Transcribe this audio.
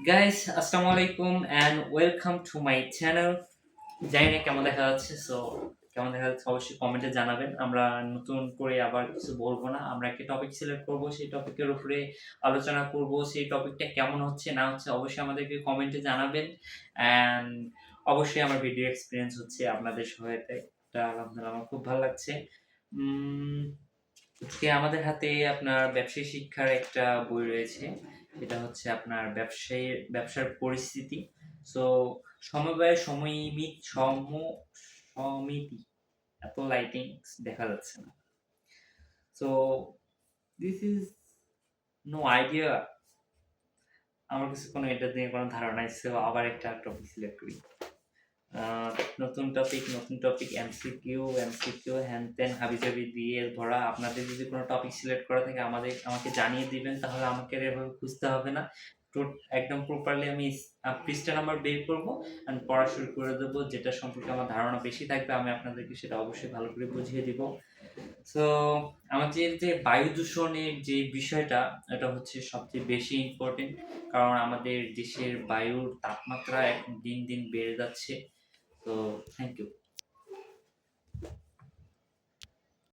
Guys আসসালামু আলাইকুম and welcome to my channel জানি না কেমন দেখা যাচ্ছে সো কেমন দেখা যাচ্ছে অবশ্যই কমেন্টে জানাবেন। আমরা নতুন করে আবার কিছু বলব না। আমরা একটা টপিক সিলেক্ট করব, সেই টপিকের উপরে আলোচনা করব, সেই টপিকটা কেমন হচ্ছে, না হচ্ছে অবশ্যই আমাদেরকে কমেন্টে জানাবেন। অ্যান্ড অবশ্যই আমার ভিডিও এক্সপিরিয়েন্স হচ্ছে আপনাদের সহায়তায়। এটা আলহামদুলিল্লাহ আমার খুব ভালো লাগছে। আজকে আমাদের হাতে আপনার ব্যবসায়ী শিক্ষার একটা বই রয়েছে। এটা হচ্ছে আপনার ব্যবসায়ী ব্যবসার পরিস্থিতি। সো সমবায় সময়মিত সম, সমিতি, এত লাইটিং দেখা যাচ্ছে না। So this is no idea আমার কাছে কোনো এটা নিয়ে কোনো ধারণা সো আবার একটা টপিক সিলেক্ট করি। নতুন টপিক নতুন টপিক এমসিকিউ এমসিকিউ হ্যান ত্যান হাবিজাবি দিয়ে ভরা আপনাদের যদি কোনো টপিক সিলেক্ট করা থাকে, আমাদের, আমাকে জানিয়ে দিবেন, তাহলে আমাকে এভাবে খুঁজতে হবে না। একদম প্রপারলি আমি পৃষ্ঠা নাম্বার বের করব অ্যান্ড পড়া শুরু করে দেবো, যেটা সম্পর্কে আমার ধারণা বেশি থাকবে, আমি আপনাদেরকে সেটা অবশ্যই ভালো করে বুঝিয়ে দিব। তো আমাদের যে বায়ু দূষণের যে বিষয়টা, এটা হচ্ছে সবচেয়ে বেশি ইম্পর্টেন্ট কারণ আমাদের দেশের বায়ুর তাপমাত্রা এখন দিন দিন বেড়ে যাচ্ছে। তো থ্যাংক ইউ